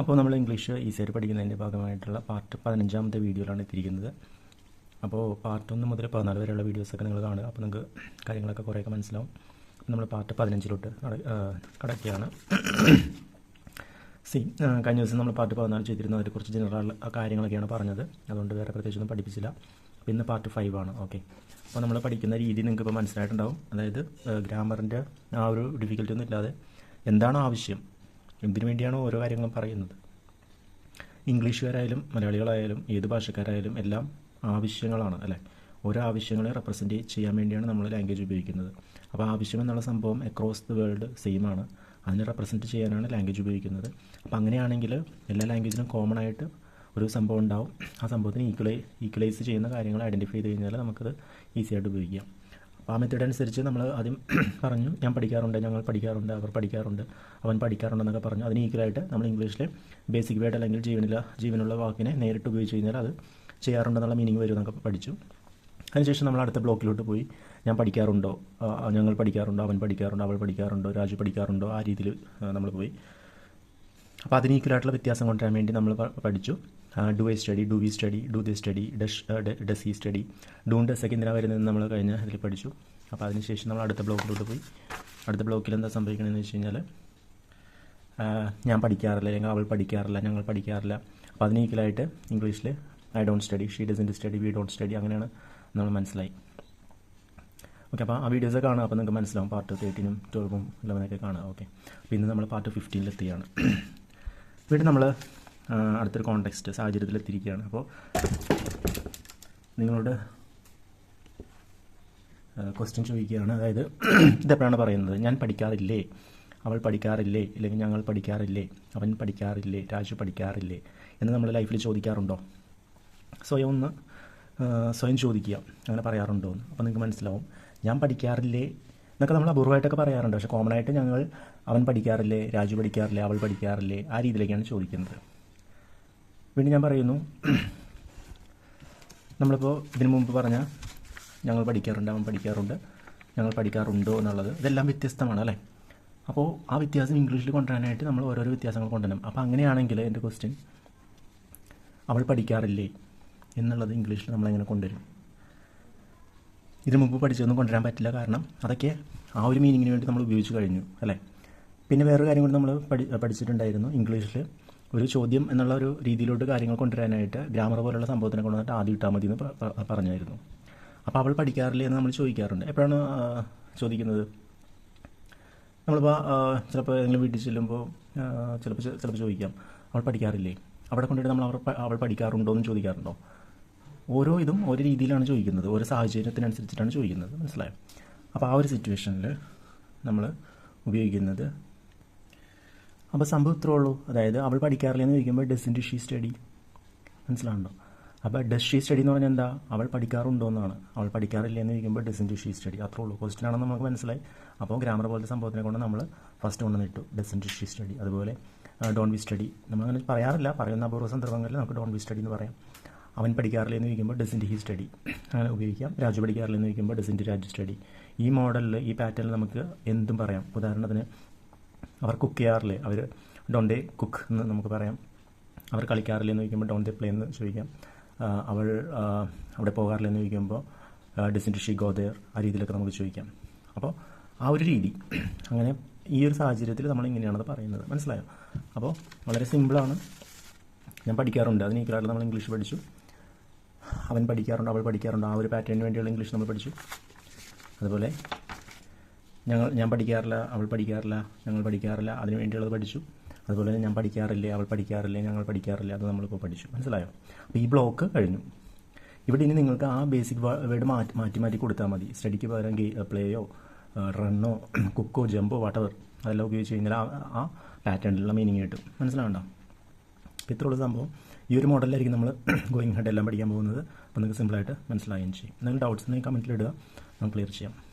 അപ്പോൾ നമ്മൾ ഇംഗ്ലീഷ് ഈസിയായിട്ട് പഠിക്കുന്നതിന്റെ ഭാഗമായിട്ടുള്ള പാർട്ട് പതിനഞ്ചാമത്തെ വീഡിയോയിലാണ് എത്തിയിരിക്കുന്നത്. അപ്പോൾ പാർട്ട് ഒന്ന് മുതൽ പതിനാല് വരെയുള്ള വീഡിയോസൊക്കെ നിങ്ങൾ കാണുക. അപ്പോൾ നിങ്ങൾക്ക് കാര്യങ്ങളൊക്കെ കുറേയൊക്കെ മനസ്സിലാവും. നമ്മൾ പാർട്ട് പതിനഞ്ചിലോട്ട് കടക്കുകയാണ്. സി കഴിഞ്ഞ ദിവസം നമ്മൾ പാർട്ട് പതിനാല് ചെയ്തിരുന്നു അതിനെക്കുറിച്ച് ജനറൽ കാര്യങ്ങളൊക്കെയാണ് പറഞ്ഞത്. അതുകൊണ്ട് വേറെ പ്രത്യേകിച്ചൊന്നും പഠിപ്പിച്ചില്ല. അപ്പോൾ പാർട്ട് ഫൈവ് ആണ്. ഓക്കെ അപ്പോൾ നമ്മൾ പഠിക്കുന്ന രീതി നിങ്ങൾക്ക് ഇപ്പോൾ മനസ്സിലായിട്ടുണ്ടാവും. അതായത് ഗ്രാമറിന്റെ ആ ഒരു ഡിഫിക്കൽറ്റി ഒന്നും ഇല്ലാതെ എന്താണ് ആവശ്യം? എന്തിനു വേണ്ടിയാണോ ഓരോ കാര്യങ്ങളും പറയുന്നത്? ഇംഗ്ലീഷുകാരായാലും മലയാളികളായാലും ഏത് ഭാഷക്കാരായാലും എല്ലാം ആവശ്യങ്ങളാണ് അല്ലേ? ഓരോ ആവശ്യങ്ങളെ റെപ്രസെന്റ് ചെയ്യാൻ വേണ്ടിയാണ് നമ്മൾ ലാംഗ്വേജ് ഉപയോഗിക്കുന്നത്. അപ്പോൾ ആവശ്യം എന്നുള്ള സംഭവം അക്രോസ് ദി വേൾഡ് സെയിം ആണ്. അതിനെ റെപ്രസെന്റ് ചെയ്യാനാണ് ലാംഗ്വേജ് ഉപയോഗിക്കുന്നത്. അപ്പോൾ അങ്ങനെയാണെങ്കിൽ എല്ലാ ലാംഗ്വേജിനും കോമൺ ആയിട്ട് ഒരു സംഭവം ഉണ്ടാവും. ആ സംഭവത്തിന് ഈക്വലൈ ഈക്വലൈസ് ചെയ്യുന്ന കാര്യങ്ങൾ ഐഡന്റിഫൈ ചെയ്ത് കഴിഞ്ഞാൽ നമുക്കത് ഈസി ആയിട്ട് ഉപയോഗിക്കാം. അപ്പോൾ ആ മെത്തേഡ് അനുസരിച്ച് നമ്മൾ ആദ്യം പറഞ്ഞു ഞാൻ പഠിക്കാറുണ്ട് ഞങ്ങൾ പഠിക്കാറുണ്ട് അവർ പഠിക്കാറുണ്ട് അവൻ പഠിക്കാറുണ്ടെന്നൊക്കെ പറഞ്ഞു. അതിന് ഈക്വലായിട്ട് നമ്മൾ ഇംഗ്ലീഷിലെ ബേസിക് വേർഡ് അല്ലെങ്കിൽ ജീവനില ജീവനുള്ള വാക്കിനെ നേരിട്ട് ഉപയോഗിച്ച് കഴിഞ്ഞാൽ അത് ചെയ്യാറുണ്ടെന്നുള്ള മീനിങ് വരും എന്നൊക്കെ പഠിച്ചു. അതിനുശേഷം നമ്മൾ അടുത്ത ബ്ലോക്കിലോട്ട് പോയി. ഞാൻ പഠിക്കാറുണ്ടോ? ഞങ്ങൾ പഠിക്കാറുണ്ടോ? അവൻ പഠിക്കാറുണ്ടോ? അവൾ പഠിക്കാറുണ്ടോ? രാജു പഠിക്കാറുണ്ടോ? ആ രീതിയിൽ നമ്മൾ പോയി. അപ്പോൾ അതിന് ഈക്വലായിട്ടുള്ള വ്യത്യാസം കൊണ്ടുവരാൻ വേണ്ടി നമ്മൾ പഠിച്ചു. Do I study do we study do they study does does he study done does ഒക്കെ എന്തിനാണ് വരുന്നതെന്ന് നമ്മൾ കഴിഞ്ഞ ഇതിൽ പഠിച്ചു. അപ്പോൾ അതിനുശേഷം നമ്മൾ അടുത്ത ബ്ലോക്കിലോട്ട് പോയി. അടുത്ത ബ്ലോക്കിൽ എന്താ സംഭവിക്കണമെന്ന് വെച്ച് കഴിഞ്ഞാൽ ഞാൻ പഠിക്കാറില്ല അല്ലെങ്കിൽ അവൾ പഠിക്കാറില്ല ഞങ്ങൾ പഠിക്കാറില്ല. അപ്പോൾ അതിന് ഈക്വലായിട്ട് ഇംഗ്ലീഷിൽ I don't study she doesn't study we don't study അങ്ങനെയാണ് നമ്മൾ മനസ്സിലായി. ഓക്കെ അപ്പോൾ ആ വീഡിയോസ് കാണുക അപ്പോൾ നിങ്ങൾക്ക് മനസ്സിലാവും. പാർട്ട് തേർട്ടീനും ട്വൽവും ഇലവനൊക്കെ കാണുക. ഓക്കെ അപ്പോൾ ഇന്ന് നമ്മൾ പാർട്ട് ഫിഫ്റ്റീനിലെത്തിയാണ് വീണ്ടും നമ്മൾ അടുത്തൊരു കോണ്ടെക്സ്റ്റ് സാഹചര്യത്തിലെത്തിയിരിക്കുകയാണ്. അപ്പോൾ നിങ്ങളോട് ക്വസ്റ്റ്യൻ ചോദിക്കുകയാണ്. അതായത് ഇതെപ്പോഴാണ് പറയുന്നത്? ഞാൻ പഠിക്കാറില്ലേ? അവൾ പഠിക്കാറില്ലേ? അല്ലെങ്കിൽ ഞങ്ങൾ പഠിക്കാറില്ലേ? അവൻ പഠിക്കാറില്ലേ? രാജു പഠിക്കാറില്ലേ? എന്ന് നമ്മൾ ലൈഫിൽ ചോദിക്കാറുണ്ടോ? സ്വയം ഒന്ന് സ്വയം ചോദിക്കുക. അങ്ങനെ പറയാറുണ്ടോ എന്ന് അപ്പോൾ നിങ്ങൾക്ക് മനസ്സിലാവും. ഞാൻ പഠിക്കാറില്ലേ? എന്നൊക്കെ നമ്മൾ അപൂർവമായിട്ടൊക്കെ പറയാറുണ്ട്. പക്ഷേ കോമൺ ആയിട്ട് ഞങ്ങൾ അവൻ പഠിക്കാറില്ലേ രാജു പഠിക്കാറില്ലേ അവൾ പഠിക്കാറില്ലേ ആ രീതിയിലേക്കാണ് ചോദിക്കുന്നത്. വീണ്ടും ഞാൻ പറയുന്നു നമ്മളിപ്പോൾ ഇതിനു മുമ്പ് പറഞ്ഞ ഞങ്ങൾ പഠിക്കാറുണ്ട് അവൻ പഠിക്കാറുണ്ട് ഞങ്ങൾ പഠിക്കാറുണ്ടോ എന്നുള്ളത് ഇതെല്ലാം വ്യത്യസ്തമാണ് അല്ലേ? അപ്പോൾ ആ വ്യത്യാസം ഇംഗ്ലീഷിൽ കൊണ്ടുവരാനായിട്ട് നമ്മൾ ഓരോരോ വ്യത്യാസങ്ങൾ കൊണ്ടുവരണം. അപ്പോൾ അങ്ങനെയാണെങ്കിൽ എന്റെ ക്വസ്റ്റ്യൻ അവൾ പഠിക്കാറില്ലേ എന്നുള്ളത് ഇംഗ്ലീഷിൽ നമ്മളെങ്ങനെ കൊണ്ടുവരും? ഇതിനു മുമ്പ് പഠിച്ചതൊന്നും കൊണ്ടുവരാൻ പറ്റില്ല. കാരണം അതൊക്കെ ആ ഒരു മീനിങ്ങിന് വേണ്ടി നമ്മൾ ഉപയോഗിച്ച് കഴിഞ്ഞു അല്ലേ? പിന്നെ വേറൊരു കാര്യം കൂടി നമ്മൾ പഠി പഠിച്ചിട്ടുണ്ടായിരുന്നു ഇംഗ്ലീഷിൽ. ഒരു ചോദ്യം എന്നുള്ള ഒരു രീതിയിലോട്ട് കാര്യങ്ങൾ കൊണ്ടുവരാനായിട്ട് ഗ്രാമർ പോലുള്ള സംഭവത്തിനെ കൊണ്ടുവന്നിട്ട് ആദ്യം ഇട്ടാൽ മതി എന്ന് പറഞ്ഞായിരുന്നു. അപ്പോൾ അവൾ പഠിക്കാറില്ല എന്ന് നമ്മൾ ചോദിക്കാറുണ്ട്. എപ്പോഴാണ് ചോദിക്കുന്നത്? നമ്മളിപ്പോൾ ചിലപ്പോൾ ഏതെങ്കിലും വീട്ടിൽ ചെല്ലുമ്പോൾ ചിലപ്പോൾ ചിലപ്പോൾ ചോദിക്കാം. അവൾ പഠിക്കാറില്ലേ? അവിടെ കൊണ്ടിട്ട് നമ്മൾ അവർ അവൾ പഠിക്കാറുണ്ടോ എന്ന് ചോദിക്കാറുണ്ടോ? ഓരോ ഇതും ഓരോ രീതിയിലാണ് ചോദിക്കുന്നത്. ഓരോ സാഹചര്യത്തിനനുസരിച്ചിട്ടാണ് ചോദിക്കുന്നത്. മനസ്സിലായോ? അപ്പോൾ ആ ഒരു സിറ്റുവേഷനിൽ നമ്മൾ ഉപയോഗിക്കുന്നത് അപ്പോൾ സംഭവം ഇത്രേ ഉള്ളൂ. അതായത് അവൾ പഠിക്കാറില്ല എന്ന് ചോദിക്കുമ്പോൾ ഡസിന്റെ ഷീ സ്റ്റഡി മനസ്സിലാണോ അപ്പോൾ ഡസ് ഷീ സ്റ്റഡി എന്ന് പറഞ്ഞാൽ എന്താ? അവൾ പഠിക്കാറുണ്ടോ എന്നാണ്. അവൾ പഠിക്കാറില്ല എന്ന് ചോദിക്കുമ്പോൾ ഡസിന്റെ ഷീ സ്റ്റഡി അത്രേ ഉള്ളൂ. ക്വസ്റ്റ്യൻ ആണെന്ന് നമുക്ക് മനസ്സിലായി. അപ്പോൾ ഗ്രാമർ പോലത്തെ സംഭവത്തിനെ കൊണ്ട് നമ്മൾ ഫസ്റ്റ് കൊണ്ട് ഇട്ടു. ഡസിന്റെ ഷീ സ്റ്റഡി അതുപോലെ ഡോൺ വി സ്റ്റഡി നമ്മളങ്ങനെ പറയാറില്ല. പറയുന്ന അപൂർവ സന്ദർഭങ്ങളിൽ നമുക്ക് ഡോൺ വി സ്റ്റഡി എന്ന് പറയാം. അവൻ പഠിക്കാറില്ല എന്ന് ചോദിക്കുമ്പോൾ ഡസിന്റെ ഹി സ്റ്റഡി അങ്ങനെ ഉപയോഗിക്കാം. രാജു പഠിക്കാറില്ല എന്ന് ചോദിക്കുമ്പോൾ ഡസിന്റെ രാജു സ്റ്റഡി ഈ മോഡലിൽ ഈ പാറ്റേണിൽ നമുക്ക് എന്തും പറയാം. ഉദാഹരണത്തിന് അവർ കുക്ക് ചെയ്യാറില്ലേ? അവർ ഡോണ്ട് ദേ കുക്ക് എന്ന് നമുക്ക് പറയാം. അവർ കളിക്കാറില്ല എന്ന് ചോദിക്കുമ്പോൾ ഡോണ്ട് ദേ പ്ലേ എന്ന് ചോദിക്കാം. അവൾ അവിടെ പോകാറില്ല എന്ന് ചോദിക്കുമ്പോൾ ഡിസിന്റ് ഷി ഗോദയർ ആ രീതിയിലൊക്കെ നമുക്ക് ചോദിക്കാം. അപ്പോൾ ആ ഒരു രീതി. അങ്ങനെ ഈ ഒരു സാഹചര്യത്തിൽ നമ്മൾ ഇങ്ങനെയാണത് പറയുന്നത്. മനസ്സിലായോ? അപ്പോൾ വളരെ സിമ്പിളാണ് ഞാൻ പഠിക്കാറുണ്ട്. അതിന് ഈക്വലായിട്ട് നമ്മൾ ഇംഗ്ലീഷ് പഠിച്ചു. അവൻ പഠിക്കാറുണ്ട് അവൾ പഠിക്കാറുണ്ട്. ആ ഒരു പാറ്റേണിന് വേണ്ടിയുള്ള ഇംഗ്ലീഷ് നമ്മൾ പഠിച്ചു. അതുപോലെ ഞങ്ങൾ ഞാൻ പഠിക്കാറില്ല അവൾ പഠിക്കാറില്ല ഞങ്ങൾ പഠിക്കാറില്ല അതിന് വേണ്ടിയുള്ളത് പഠിച്ചു. അതുപോലെ തന്നെ ഞാൻ പഠിക്കാറില്ലേ അവൾ പഠിക്കാറില്ലേ ഞങ്ങൾ പഠിക്കാറില്ല അത് നമ്മളിപ്പോൾ പഠിച്ചു. മനസ്സിലായോ? അപ്പോൾ ഈ ബ്ലോക്ക് കഴിഞ്ഞു. ഇവിടെ ഇനി നിങ്ങൾക്ക് ആ ബേസിക് വേർഡ് മാറ്റി മാറ്റി മാറ്റി കൊടുത്താൽ മതി. സ്റ്റഡിക്ക് പകരം പ്ലേയോ റണ്ണോ കുക്കോ ജമ്പോ വാട്ടവർ അതെല്ലാം ഉപയോഗിച്ച് കഴിഞ്ഞാൽ ആ- ആ പാറ്റേണിലുള്ള മീനിങ് കിട്ടും. മനസ്സിലാവണ്ടോ? അപ്പോൾ ഇത്രയുള്ള സംഭവം. ഈ ഒരു മോഡലിലായിരിക്കും നമ്മൾ ഗോയിങ് ഹെഡ് എല്ലാം പഠിക്കാൻ പോകുന്നത്. അപ്പോൾ നിങ്ങൾക്ക് സിമ്പിളായിട്ട് മനസ്സിലായും ചെയ്യും. എന്തെങ്കിലും ഡൗട്ട്സ് ഉണ്ടെങ്കിൽ കമന്റിൽ ഇടുക. നമുക്ക് ക്ലിയർ ചെയ്യാം.